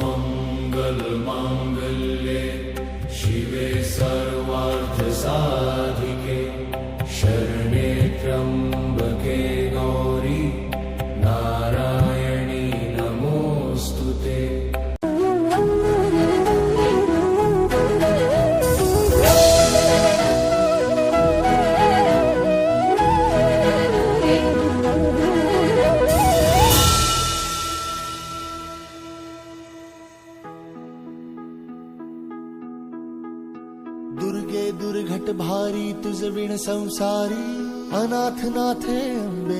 मङ्गलमाङ्गल्ये शिवे सर्वार्थसाधिके संसारी अनाथनाथे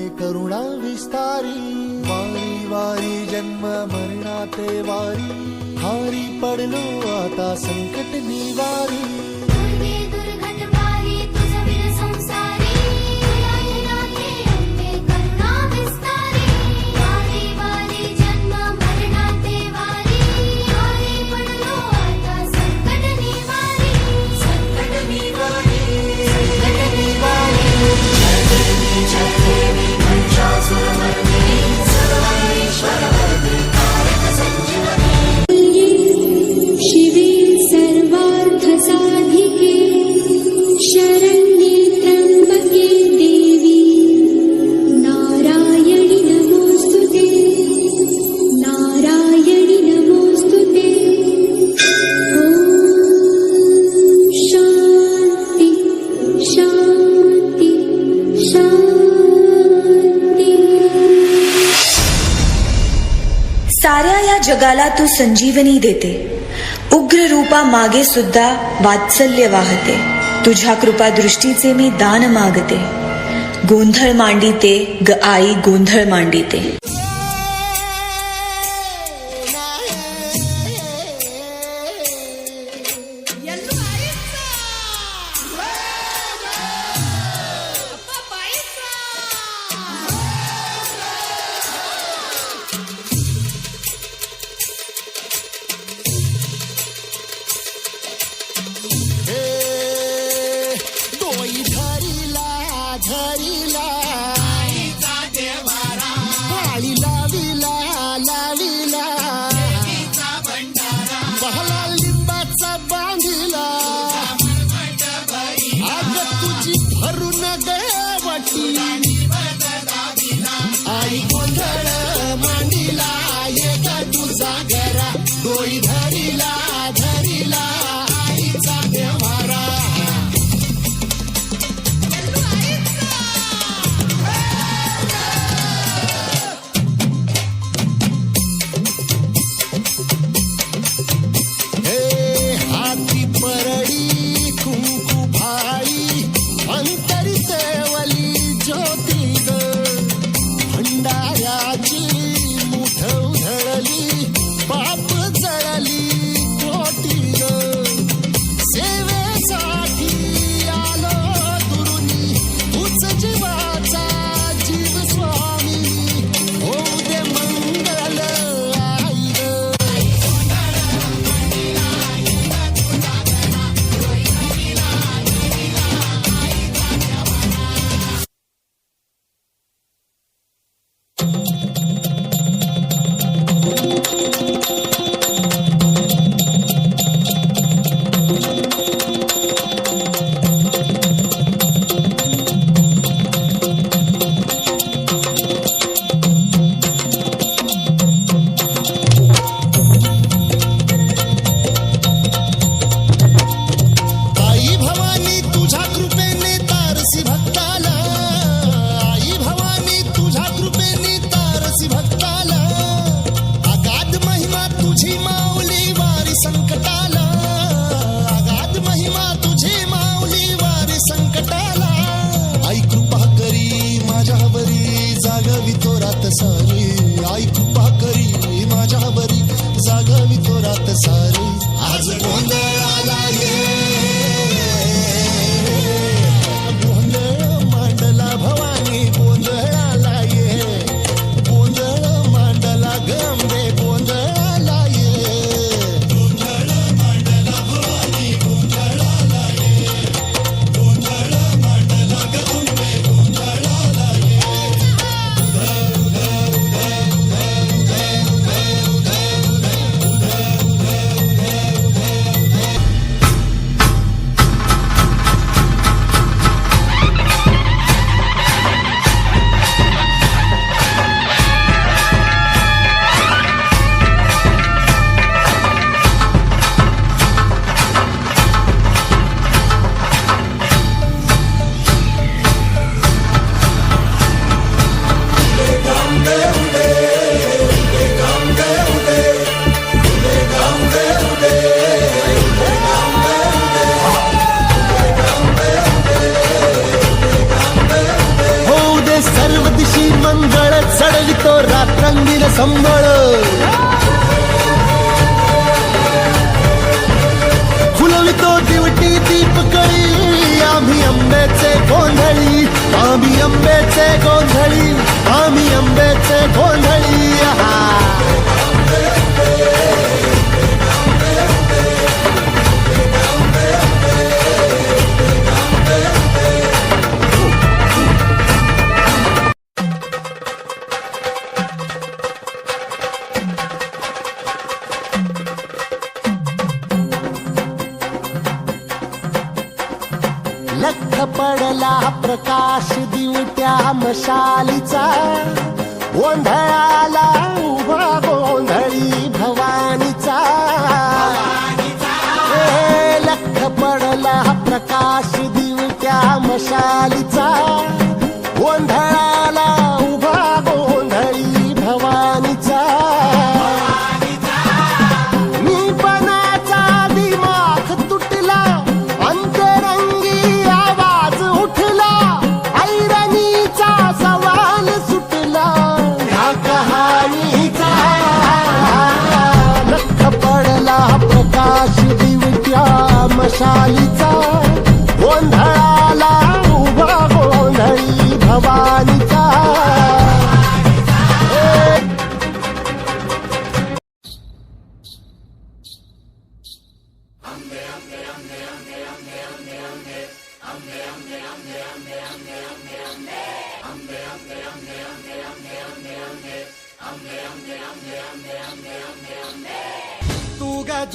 करुणा विस्तारी। वारी वारी जन्म मरणा ते वारी। हारी पडलो आता संकट निवारी। जगाला तू संजीवनी देते. उग्र रूपा मागे सुद्धा वात्सल्य वाहते. तुझ्या कृपा दृष्टीचे मी दान मागते. गोंधळ मांडिते ग आई गोंधळ मांडिते. रंगीन संबळ. फुलवितो दिवटी दीपकळी आम्ही आंब्याचे गोंधळी. आम्ही आंब्याचे गोंधळी. आम्ही आंब्याचे गोंधळी.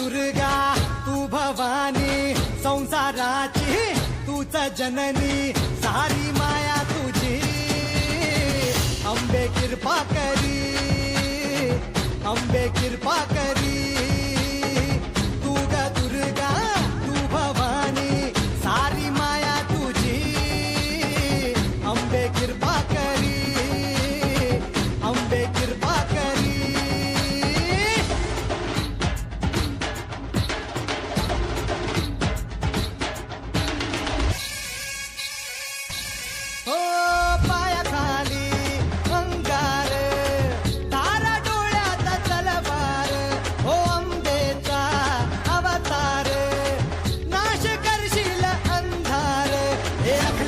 दुर्गा तू भवानी संसाराची तूच जननी सारी माया तुझी. अंबे कृपा करी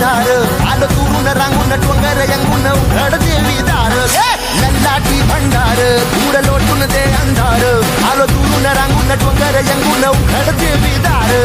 ఉన్నారు వాళ్ళ తూరున రంగున్న టొంగర యంగున్న ఉగడ తెలిదారు నల్లాటి భండారు కూడలోటున్నదే అందారు. వాళ్ళ తూరున రంగున్న టొంగర యంగున్న ఉగడ తెలిదారు